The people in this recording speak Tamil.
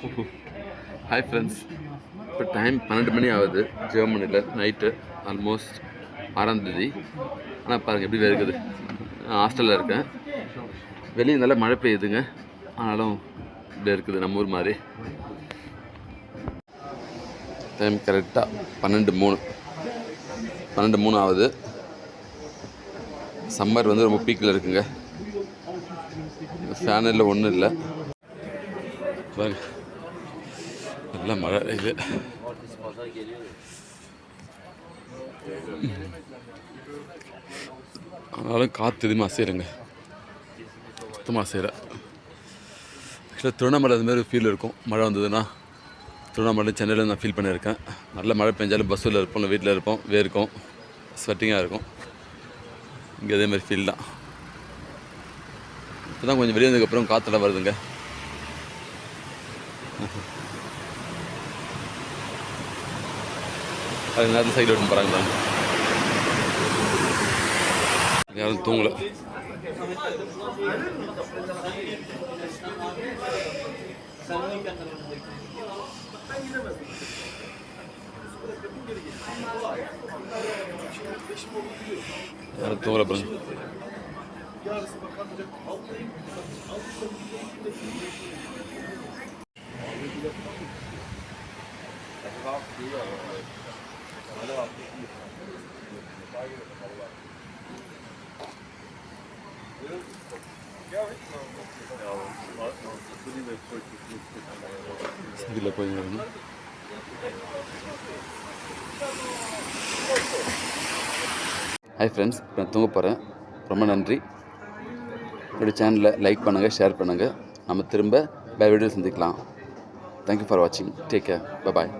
ஹாய் ஃப்ரெண்ட்ஸ் இப்போ டைம் பன்னெண்டு மணி ஆகுது. ஜெர்மனியில் நைட்டு ஆல்மோஸ்ட் ஆறாம் தேதி. ஆனால் பாருங்கள் எப்படி இருக்குது ஹாஸ்டலில் இருக்கேன். வெளியே நல்லா மழை பெய்யுதுங்க. ஆனாலும் இப்படி இருக்குது நம்ம ஊர் மாதிரி. டைம் கரெக்டாக பன்னெண்டு மூணு. பன்னெண்டு மூணு ஆகுது. சம்மர் வந்து ரொம்ப பீக்கில் இருக்குங்க. ஃபேன் இல்லை ஒன்றும் இல்லை. பாருங்கள் நல்லா மழை இது. ஆனாலும் காற்று எதுவுமே அசைகிறங்க சுத்தமாக அசைகிற ஆக்சுவலாக திருவண்ணாமலை அது மாதிரி ஃபீல் இருக்கும். மழை வந்ததுன்னா திருவண்ணாமலை சென்னையில் நான் ஃபீல் பண்ணியிருக்கேன். நல்ல மழை பெஞ்சாலும் பஸ்ஸில் இருப்போம் இல்லை வீட்டில் இருப்போம் வேர்க்கும் ஸ்வெட்டிங்காக இருக்கும். இங்கே அதே மாதிரி ஃபீல் தான். இப்போ தான் கொஞ்சம் வெளியே வந்ததுக்கப்புறம் காற்றெல்லாம் வருதுங்க. அது நேரத்தில் சைடு ஓட்டு போகிறாங்க தான் யாரும் தூங்கலை. யாரும் தூங்கலை பாருங்க. சைடில் போய் ஹாய் ஃப்ரெண்ட்ஸ் இப்போ நான் தூங்க போகிறேன் ரொம்ப நன்றி. என்னோடய சேனலை லைக் பண்ணுங்கள் ஷேர் பண்ணுங்கள் நம்ம திரும்ப வேறு வீடியோ சந்திக்கலாம். தேங்க்யூ ஃபார் வாட்சிங் டேக் கேர் பாய்